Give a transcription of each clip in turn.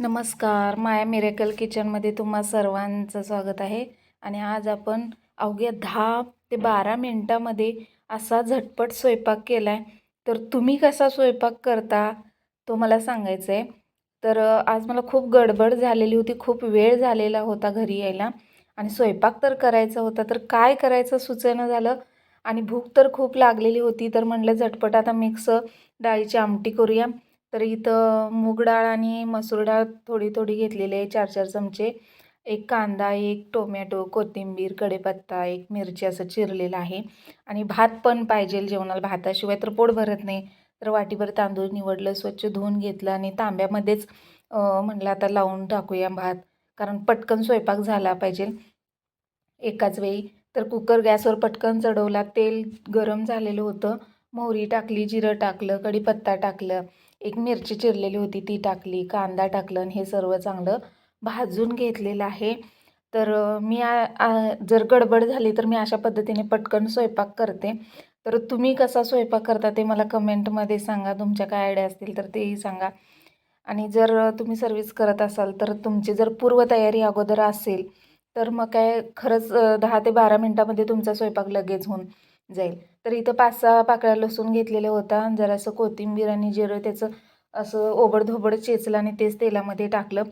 नमस्कार माया मिरेकल किचनमध्ये तुम्हा सर्वांचं स्वागत आहे. आणि आज आपण अवघ्या दहा ते बारा मिनटामध्ये असा झटपट स्वयंपाक केला आहे तर तुम्ही कसा स्वयंपाक करता तो मला सांगायचं आहे तर आज मला खूप गडबड झालेली होती खूप वेळ झालेला होता घरी यायला. आणि स्वयंपाक तर करायचा होता तर काय करायचं सुचेनं झालं. आणि भूक तर खूप लागलेली होती तर म्हटलं झटपट आता मिक्स डाळीची आमटी करूया. तर इथं मूग डाळ आणि मसूर डाळ थोडी थोडी घेतलेली आहे चार चार चमचे. एक कांदा एक टोमॅटो कोथिंबीर कढीपत्ता एक मिरची असं चिरलेलं आहे. आणि भात पण पाहिजे जेवणाला भाताशिवाय तर पोट भरत नाही. तर वाटीभर तांदूळ निवडलं स्वच्छ धुवून घेतलं आणि तांब्यामध्येच म्हटलं म्हणलं आता लावून टाकूया भात. कारण पटकन स्वयंपाक झाला पाहिजे. एकाच वेळी तर कुकर गॅसवर पटकन चढवला तेल गरम झालेलं होतं. मोहरी टाकली जिरं टाकलं कढीपत्ता टाकलं. एक मिरची चिरलेली होती ती टाकली कांदा टाकलं आणि हे सर्व चांगलं भाजून घेतलेलं आहे. तर मी आ आ- जर गडबड झाली तर मी अशा पद्धतीने पटकन स्वयंपाक करते. तर तुम्ही कसा स्वयंपाक करता ते मला कमेंटमध्ये सांगा. तुमच्या काय आयडिया असतील तर तेही सांगा. आणि जर तुम्ही सर्विस करत असाल तर तुमची जर पूर्वतयारी अगोदर असेल तर मग काय खरंच दहा ते बारा मिनटामध्ये तुमचा स्वयंपाक लगेच होऊन जाईल. तर इथं पाच सहा पाकळ्या लसूण घेतलेलं होता जरासं कोथिंबीर आणि जिरं त्याचं असं ओबडधोबड चेचलं आणि तेच तेलामध्ये टाकलं.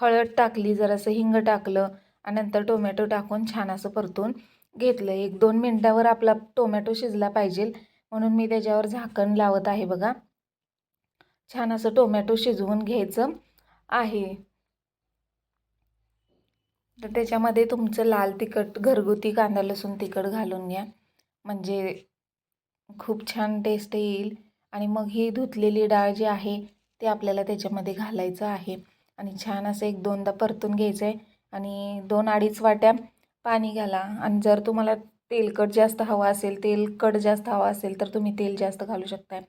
हळद टाकली जरासं हिंग टाकलं आणि नंतर टोमॅटो टाकून छान असं परतून घेतलं. एक दोन मिनटावर आपला टोमॅटो शिजला पाहिजे. म्हणून मी त्याच्यावर झाकण लावत आहे बघा. छान असं टोमॅटो शिजवून घ्यायचं आहे. तर त्याच्यामध्ये तुमचं लाल तिखट घरगुती कांदा लसूण तिखट घालून घ्या. म्हणजे खूप छान टेस्ट येईल. आणि मग ही धुतलेली डाळ जी आहे ते आपल्याला त्याच्यामध्ये घालायचं आहे. आणि छान असं एक दोनदा परतून घ्यायचं आहे आणि दोन अडीच वाट्या पाणी घाला. आणि जर तुम्हाला तेलकट जास्त हवा असेल तेलकट जास्त हवा असेल तर तुम्ही तेल जास्त घालू शकताय.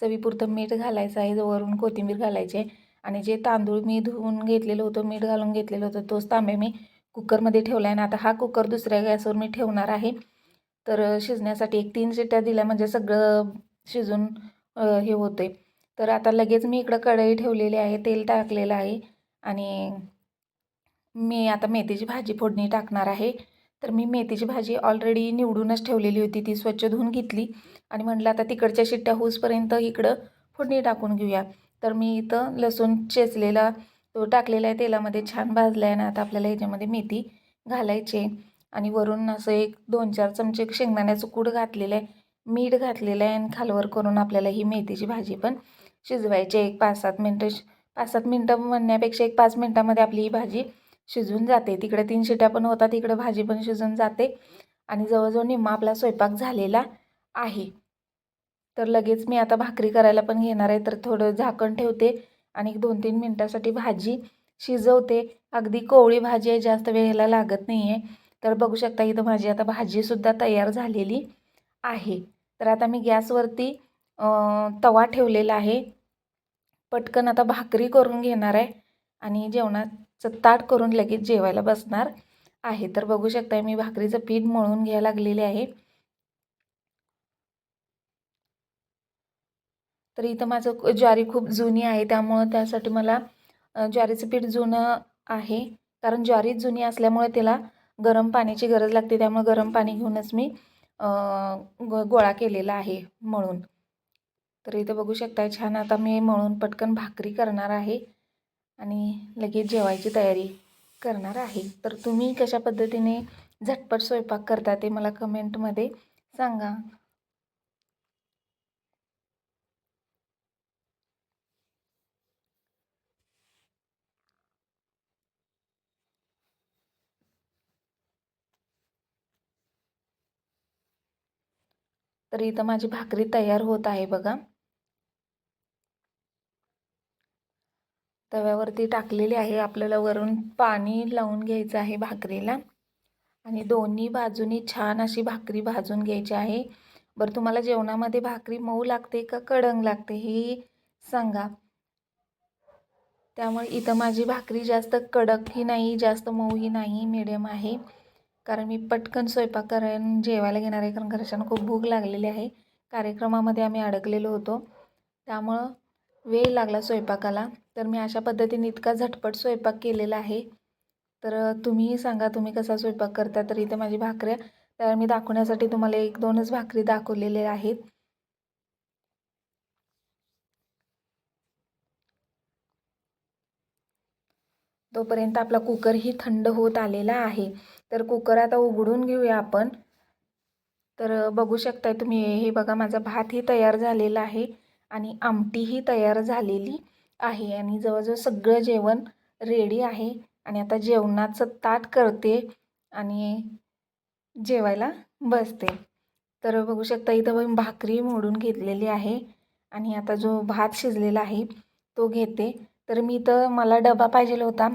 चवीपुरतं मीठ घालायचं आहे. वरून कोथिंबीर घालायची आहे. आणि जे तांदूळ मी धुवून घेतलेलं होतं मीठ घालून घेतलेलं होतं तोच तांबे मी कुकरमध्ये ठेवला आहे ना आता हा कुकर दुसऱ्या गॅसवर मी ठेवणार आहे. तर शिजण्यासाठी एक तीन शिट्ट्या दिल्या म्हणजे सगळं शिजून हे होते तर आता लगेच मी इकडं कढई ठेवलेली आहे तेल टाकलेलं आहे आणि मी आता मेथीची भाजी फोडणी टाकणार आहे. तर मी मेथीची भाजी ऑलरेडी निवडूनच ठेवलेली होती ती स्वच्छ धुवून घेतली आणि म्हटलं आता तिकडच्या शिट्ट्या होऊसपर्यंत इकडं फोडणी टाकून घेऊया. तर मी इथं लसूण चेचलेला तो टाकलेला आहे तेलामध्ये छान भाजला आहे ना आता आपल्याला ह्याच्यामध्ये मेथी घालायची आहे. आणि वरून असं एक दोन चार चमचे शेंगदाण्याचं कूड घातलेलं आहे. मीठ घातलेलं आहे आणि खालवर करून आपल्याला ही मेथीची भाजी पण शिजवायची आहे. एक पाच सात मिनटं पाच सात मिनटं म्हणण्यापेक्षा एक पाच मिनटामध्ये आपली ही भाजी शिजून जाते. तिकडे तीन शिट्या पण होतात इकडे भाजी पण शिजून जाते. आणि जवळजवळ निम्मा आपला स्वयंपाक झालेला आहे. तर लगेच मी आता भाकरी करायला पण घेणार आहे तर थोडं झाकण ठेवते आणि दोन तीन मिनटासाठी भाजी शिजवते. अगदी कोवळी भाजी आहे जास्त वेळेला लागत नाही आहे तर बघू शकता इथं माझी आता भाजीसुद्धा तयार झालेली आहे. तर आता मी गॅसवरती तवा ठेवलेला आहे. पटकन आता भाकरी करून घेणार आहे आणि जेवणाचं ताट करून लगेच जेवायला बसणार आहे. तर बघू शकता मी भाकरीचं पीठ मळून घ्यायला लागलेले आहे. तर इथं माझं ज्वारी खूप जुनी आहे त्यामुळं त्यासाठी मला ज्वारीचं पीठ जुनं आहे. कारण ज्वारी जुनी असल्यामुळे त्याला गरम पाण्याची गरज लागते त्यामुळे गरम पाणी घेऊनच मी गो गोळा केलेला आहे मळून. तर इथं बघू शकताय छान आता मी मळून पटकन भाकरी करणार आहे आणि लगेच जेवायची तयारी करणार आहे. तर तुम्ही कशा पद्धतीने झटपट स्वयंपाक करता ते मला कमेंटमध्ये सांगा. तर इथं माझी भाकरी तयार होत आहे बघा. तव्यावरती टाकलेली आहे. आपल्याला वरून पाणी लावून घ्यायचं आहे भाकरीला. आणि दोन्ही बाजूनी छान अशी भाकरी भाजून घ्यायची आहे. बरं तुम्हाला जेवणामध्ये भाकरी मऊ लागते का कडंग लागते हे सांगा. त्यामुळे इथं माझी भाकरी जास्त कडकही नाही जास्त मऊही नाही मिडियम आहे. कारण मी पटकन स्वयंपाक करायला जेवायला घेणार आहे कारण घरच्यांना खूप भूक लागलेली आहे. कार्यक्रमामध्ये आम्ही अडकलेलो होतो. त्यामुळं वेळ लागला स्वयंपाकाला. तर मी अशा पद्धतीने इतका झटपट स्वयंपाक केलेला आहे. तर तुम्हीही सांगा तुम्ही कसा स्वयंपाक करता? तर इथे माझी भाकऱ्या तर मी दाखवण्यासाठी तुम्हाला एक दोनच भाकरी दाखवलेल्या आहेत. तोपर्यंत आपला कुकरही थंड होत आलेला आहे. तर कुकर आता उघडून घेऊया आपण. तर बघू शकताय तुम्ही हे बघा माझा भातही तयार झालेला आहे आणि आमटीही तयार झालेली आहे आणि जवळजवळ सगळं जेवण रेडी आहे आणि आता जेवणाचं ताट करते आणि जेवायला बसते. तर बघू शकता इथं भाकरी मोडून घेतलेली आहे आणि आता जो भात शिजलेला आहे तो घेते. तर मी तर मला डबा पाहिजे होता.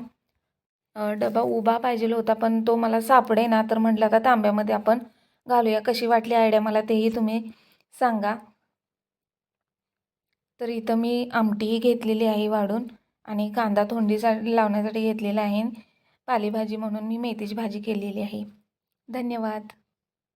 डबा उभा पाहिजे होता पण तो मला सापडे ना तर म्हटलं आता तांब्यामध्ये आपण घालूया. कशी वाटली आयडिया मला तेही तुम्ही सांगा. तर इथं मी आमटीही घेतलेली आहे वाढून आणि कांदा थोंडीसा लावण्यासाठी घेतलेला आहे. पालेभाजी म्हणून मी मेथीची भाजी केलेली आहे. धन्यवाद.